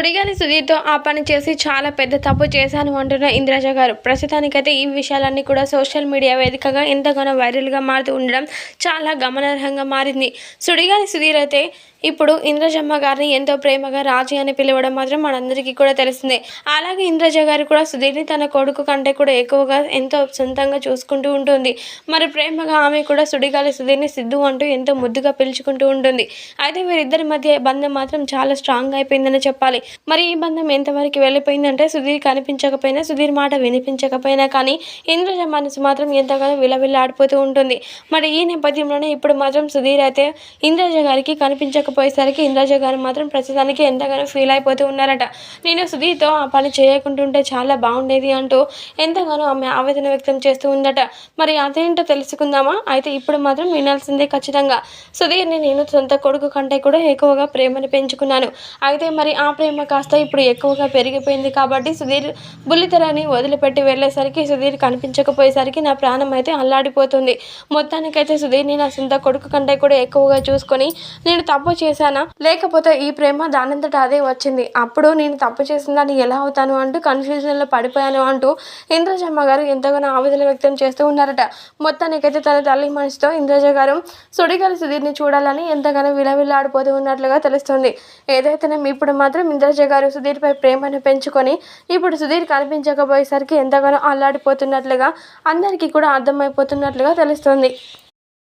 సుడిగాలి సుధీర్తో ఆ పని చేసి చాలా పెద్ద తప్పు చేశాను అంటున్న ఇందిరాజ గారు. ప్రస్తుతానికైతే ఈ విషయాలన్నీ కూడా సోషల్ మీడియా వేదికగా ఎంతగానో వైరల్గా మారుతూ ఉండడం చాలా గమనార్హంగా మారింది. సుడిగాలి సుధీర్ అయితే ఇప్పుడు ఇంద్రజమ్మ గారిని ఎంతో ప్రేమగా రాజీ అని పిలవడం మాత్రం మనందరికీ కూడా తెలిసిందే అలాగే ఇంద్రజ గారు కూడా సుధీర్ని తన కొడుకు కంటే కూడా ఎక్కువగా ఎంతో సొంతంగా చూసుకుంటూ ఉంటుంది. మరి ప్రేమగా ఆమె కూడా సుడిగాలి సుధీర్ని సిద్ధు అంటూ ఎంతో ముద్దుగా పిలుచుకుంటూ ఉంటుంది. అయితే వీరిద్దరి మధ్య బంధం మాత్రం చాలా స్ట్రాంగ్ అయిపోయిందని చెప్పాలి. మరి ఈ బంధం ఎంతవరకు వెళ్ళిపోయిందంటే సుధీర్ కనిపించకపోయినా సుధీర్ మాట వినిపించకపోయినా కానీ ఇంద్రజ మనసు మాత్రం ఎంతగానో విలవిల్లాడిపోతూ ఉంటుంది. మరి ఈ నేపథ్యంలోనే ఇప్పుడు మాత్రం సుధీర్ అయితే ఇంద్రజ గారికి కనిపించకపోయేసరికి ఇంద్రజ గారు మాత్రం ప్రస్తుతానికి ఎంతగానో ఫీల్ అయిపోతూ ఉన్నారట. నేను సుధీర్తో ఆ పని చేయకుంటుంటే చాలా బాగుండేది అంటూ ఎంతగానో ఆమె ఆవేదన వ్యక్తం చేస్తూ ఉందట. మరి అదేంటో తెలుసుకుందామా? అయితే ఇప్పుడు మాత్రం వినాల్సిందే ఖచ్చితంగా. సుధీర్ని నేను సొంత కొడుకు కంటే కూడా ఎక్కువగా ప్రేమను పెంచుకున్నాను. అయితే మరి ఆ ప్రేమ కాస్త ఇప్పుడు ఎక్కువగా పెరిగిపోయింది కాబట్టి సుధీర్ బుల్లితెరని వదిలిపెట్టి వెళ్ళేసరికి సుధీర్ కనిపించకపోయేసరికి నా ప్రాణం అయితే అల్లాడిపోతుంది. మొత్తానికైతే సుధీర్ని నా సొంత కొడుకు కంటే కూడా ఎక్కువగా చూసుకొని నేను తప్పు చేశానా? లేకపోతే ఈ ప్రేమ దానంతట అదే వచ్చింది. అప్పుడు నేను తప్పు చేసిందని ఎలా అవుతాను అంటూ కన్ఫ్యూజన్లో పడిపోయాను అంటూ ఇంద్రజమ్మ గారు ఎంతగానో ఆవేదన వ్యక్తం చేస్తూ ఉన్నారట. మొత్తానికైతే తన తల్లి మనసుతో ఇంద్రజ గారు సుడిగాలి సుధీర్ని చూడాలని ఎంతగానో విలవిల్లాడిపోతూ ఉన్నట్లుగా తెలుస్తుంది. ఏదైతేనే ఇప్పుడు మాత్రం ఇంద్రజ గారు సుధీర్పై ప్రేమను పెంచుకొని ఇప్పుడు సుధీర్ కనిపించకపోయేసరికి ఎంతగానో అల్లాడిపోతున్నట్లుగా అందరికీ కూడా అర్థమైపోతున్నట్లుగా తెలుస్తుంది.